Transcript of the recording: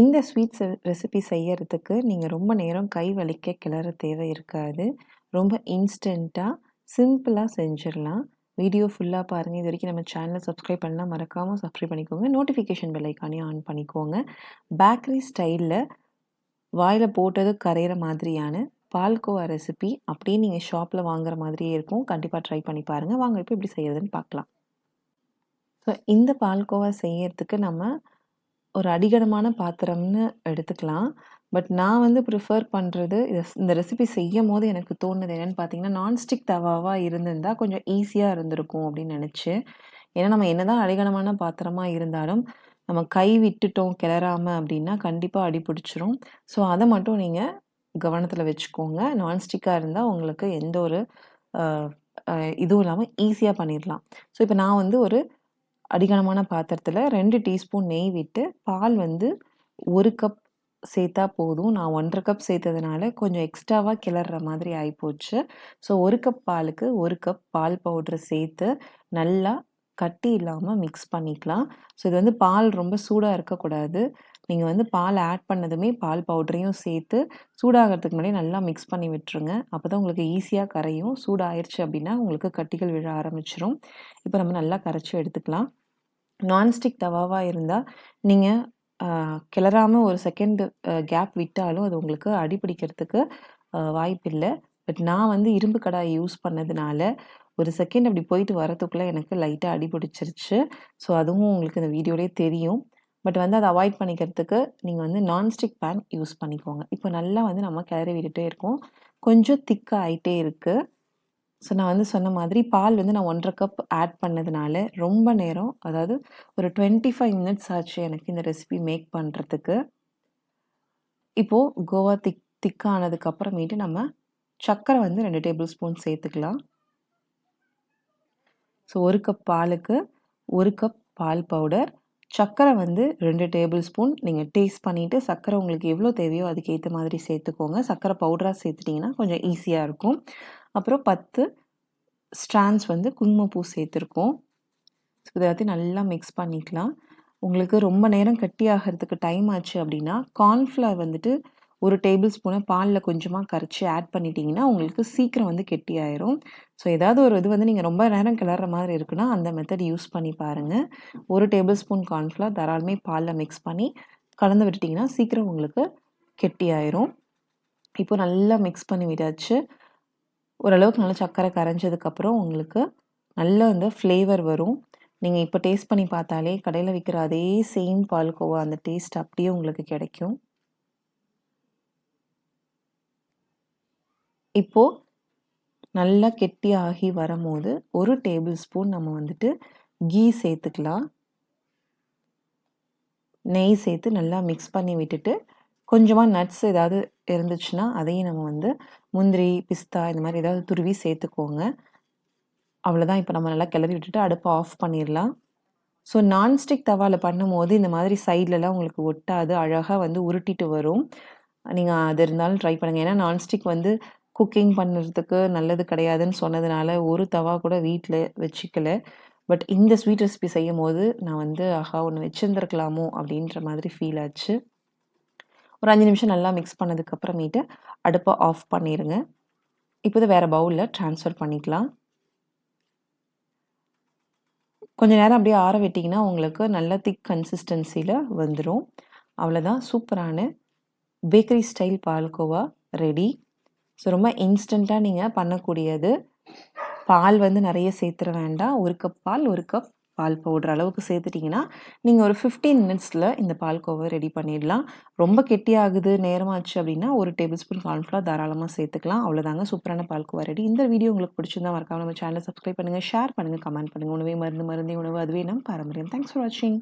இந்த sweets recipe செய்யறதுக்கு நீங்கள் ரொம்ப நேரம் கை வலிக்க கிளற தேவை இருக்காது. ரொம்ப இன்ஸ்டண்ட்டாக சிம்பிளாக செஞ்சிடலாம். வீடியோ ஃபுல்லாக பாருங்கள் இது வரைக்கும் நம்ம சேனலை சப்ஸ்கிரைப் பண்ணலாம் மறக்காமல் சப்ஸ்கிரைப் பண்ணிக்கோங்க. நோட்டிஃபிகேஷன் பெல்லைக்கானே ஆன் பண்ணிக்கோங்க. பேக்கரி ஸ்டைலில் வாயில் போட்டது கரையிற மாதிரியான பால்கோவா ரெசிபி அப்படியே நீங்கள் ஷாப்பில் வாங்குற மாதிரியே இருக்கும். கண்டிப்பாக ட்ரை பண்ணி பாருங்கள் வாங்க இப்போ எப்படி செய்யறதுன்னு பார்க்கலாம். ஸோ இந்த பால்கோவா செய்யறதுக்கு நம்ம ஒரு அடிகனமான பாத்திரம்னு எடுத்துக்கலாம். பட் நான் வந்து ப்ரிஃபர் பண்ணுறது இந்த ரெசிபி செய்யும் போது எனக்கு தோணுது என்னென்னு பார்த்தீங்கன்னா நான்ஸ்டிக் தவாவாக இருந்திருந்தா கொஞ்சம் ஈஸியாக இருந்திருக்கும் அப்படின்னு நினச்சி. ஏன்னா நம்ம என்னதான் அடிகனமான பாத்திரமாக இருந்தாலும் நம்ம கை விட்டுட்டோம் கிளறாம அப்படின்னா கண்டிப்பாக அடிபிடிச்சிரும் ஸோ அதை மட்டும் நீங்கள் கவனத்தில் வச்சுக்கோங்க. நான்ஸ்டிக்காக இருந்தால் உங்களுக்கு எந்த ஒரு இதுவும் இல்லாமல் ஈஸியாக பண்ணிடலாம் ஸோ இப்போ நான் வந்து ஒரு அடிகனமான பாத்திரத்தில் ரெண்டு டீஸ்பூன் நெய் விட்டு பால் வந்து ஒரு கப் சேர்த்தா போதும். நான் ஒன்றரை கப் சேர்த்ததுனால கொஞ்சம் எக்ஸ்ட்ராவாக கிளற மாதிரி ஆகிப்போச்சு ஸோ ஒரு கப் பாலுக்கு ஒரு கப் பால் பவுட்ரு சேர்த்து நல்லா கட்டி இல்லாமல் மிக்ஸ் பண்ணிக்கலாம். ஸோ இது வந்து பால் ரொம்ப சூடாக இருக்கக்கூடாது. நீங்கள் வந்து பால் ஆட் பண்ணதுமே பால் பவுடரையும் சேர்த்து சூடாகிறதுக்கு முன்னாடி நல்லா மிக்ஸ் பண்ணி விட்டுருங்க. அப்போ தான் உங்களுக்கு ஈஸியாக கரையும். சூடாயிருச்சு அப்படின்னா உங்களுக்கு கட்டிகள் விழ ஆரம்பிச்சிரும். இப்போ நம்ம நல்லா கரைச்சி எடுத்துக்கலாம். நான்ஸ்டிக் தவாவாக இருந்தால் நீங்கள் கிளறாமல் ஒரு செகண்ட் கேப் விட்டாலும் அது உங்களுக்கு அடிபிடிக்கிறதுக்கு வாய்ப்பில்லை. பட் நான் வந்து இரும்பு கடாய் யூஸ் பண்ணதுனால ஒரு செகண்ட் அப்படி போயிட்டு வரத்துக்குள்ளே எனக்கு லைட்டாக அடிபிடிச்சிருச்சு ஸோ அதுவும் உங்களுக்கு இந்த வீடியோலேயே தெரியும். பட் வந்து அதை அவாய்ட் பண்ணிக்கிறதுக்கு நீங்கள் வந்து நான்ஸ்டிக் பேன் யூஸ் பண்ணிக்கோங்க. இப்போ நல்லா வந்து நம்ம கிளறி விட்டுட்டே இருக்கோம். கொஞ்சம் திக்காக ஆகிட்டே இருக்குது ஸோ நான் வந்து சொன்ன மாதிரி பால் வந்து நான் ஒன்றரை கப் ஆட் பண்ணதுனால ரொம்ப நேரம் அதாவது ஒரு டுவெண்ட்டி ஃபைவ் மினிட்ஸ் ஆச்சு எனக்கு இந்த ரெசிபி மேக் பண்ணுறதுக்கு இப்போது கோவா திக் திக்கானதுக்கப்புறமேட்டு நம்ம சர்க்கரை வந்து ரெண்டு டேபிள் ஸ்பூன் சேர்த்துக்கலாம். ஸோ ஒரு கப் பாலுக்கு ஒரு கப் பால் பவுடர் சர்க்கரை வந்து ரெண்டு டேபிள் ஸ்பூன். நீங்கள் டேஸ்ட் பண்ணிவிட்டு சர்க்கரை உங்களுக்கு எவ்வளோ தேவையோ அதுக்கேற்ற மாதிரி சேர்த்துக்கோங்க. சர்க்கரை பவுடராக சேர்த்துட்டிங்கன்னா கொஞ்சம் ஈஸியாக இருக்கும். அப்புறம் பத்து ஸ்ட்ராண்ட்ஸ் வந்து குங்குமப்பூ சேர்த்துருக்கோம். ஸோ இதை எல்லாத்தையும் நல்லா மிக்ஸ் பண்ணிக்கலாம். உங்களுக்கு ரொம்ப நேரம் கட்டி ஆகிறதுக்கு டைம் ஆச்சு அப்படின்னா கார்ன்ஃப்ளவர் வந்துட்டு ஒரு டேபிள் ஸ்பூனை பாலில் கொஞ்சமாக கரைச்சி ஆட் பண்ணிட்டீங்கன்னா உங்களுக்கு சீக்கிரம் வந்து கெட்டி ஆயிரும். ஸோ ஏதாவது ஒரு இது வந்து நீங்கள் ரொம்ப நேரம் கிளற மாதிரி இருக்குன்னா அந்த மெத்தட் யூஸ் பண்ணி பாருங்கள் ஒரு டேபிள் ஸ்பூன் கார்ன்ஃப்ளவர் தாராளமே பாலில் மிக்ஸ் பண்ணி கலந்து விட்டுட்டிங்கன்னா சீக்கிரம் உங்களுக்கு கெட்டி ஆயிரும். இப்போ நல்லா மிக்ஸ் பண்ணி விட்டாச்சு. ஓரளவுக்கு நல்லா சர்க்கரை கரைஞ்சதுக்கப்புறம் உங்களுக்கு நல்ல அந்த ஃப்ளேவர் வரும். நீங்கள் இப்போ டேஸ்ட் பண்ணி பார்த்தாலே கடையில் விற்கிற அதே சேம் பால்கோவா அந்த டேஸ்ட் அப்படியே உங்களுக்கு கிடைக்கும். இப்போது நல்லா கெட்டி ஆகி வரும்போது ஒரு டேபிள் ஸ்பூன் நம்ம வந்துட்டு கீ சேர்த்துக்கலாம். நெய் சேர்த்து நல்லா மிக்ஸ் பண்ணி விட்டுட்டு கொஞ்சமாக நட்ஸ் ஏதாவது இருந்துச்சுன்னா அதையும் நம்ம வந்து முந்திரி பிஸ்தா இந்த மாதிரி ஏதாவது துருவி சேர்த்துக்கோங்க. அவ்வளோதான் இப்போ நம்ம நல்லா கிளறி விட்டுட்டு அடுப்பை ஆஃப் பண்ணிடலாம். ஸோ நான்ஸ்டிக் தவாவில் பண்ணும்போது இந்த மாதிரி சைட்லலாம் உங்களுக்கு ஒட்டாது. அழகாக வந்து உருட்டிட்டு வரும். நீங்கள் அது இருந்தாலும் ட்ரை பண்ணுங்கள் ஏன்னா நான்ஸ்டிக் வந்து குக்கிங் பண்ணுறதுக்கு நல்லது கிடையாதுன்னு சொன்னதுனால ஒரு தவா கூட வீட்டில் வச்சுக்கல. பட் இந்த ஸ்வீட் ரெசிபி செய்யும் போது நான் வந்து ஆஹா ஒன்று வச்சுருந்துருக்கலாமோ? அப்படின்ற மாதிரி ஃபீல் ஆச்சு. ஒரு அஞ்சு நிமிஷம் நல்லா மிக்ஸ் பண்ணதுக்கப்புறமேட்டு அடுப்பை ஆஃப் பண்ணிடுங்க இப்போ வேறு பவுலில் ட்ரான்ஸ்ஃபர் பண்ணிக்கலாம். கொஞ்ச நேரம் அப்படியே ஆற விட்டிங்கன்னா உங்களுக்கு நல்ல திக் கன்சிஸ்டன்சியில் வந்துடும் அவ்வளோதான் சூப்பரான bakery style palkova ready so ரொம்ப இன்ஸ்டண்ட்டாக நீங்கள் பண்ணக்கூடியது. பால் வந்து நிறைய சேர்த்துற வேண்டாம். ஒரு கப் பால் ஒரு கப் பால் பவுடர் அளவுக்கு சேர்த்துட்டிங்கன்னா நீங்கள் ஒரு ஃபிஃப்டீன் மினிட்ஸில் இந்த பால்கோவை ரெடி பண்ணிடலாம். ரொம்ப கெட்டியாகுது நேரமாச்சு அப்படின்னா ஒரு டேபிள் ஸ்பூன் கார்ன்ஃப்ளவர் தாராளமாக சேர்த்துக்கலாம். அவ்வளோதாங்க சூப்பரான பால்கோவா ரெடி இந்த வீடியோ உங்களுக்கு பிடிச்சிருந்தா மறக்காம நம்ம சேனலை சப்ஸ்கிரைப் பண்ணுங்கள் ஷேர் பண்ணுங்கள் கமெண்ட் பண்ணுங்கள் உணவே மருந்து மருந்தே உணவு. அதுவே நம்ம பாரம்பரியம். தேங்க்ஸ் ஃபார் வாட்சிங்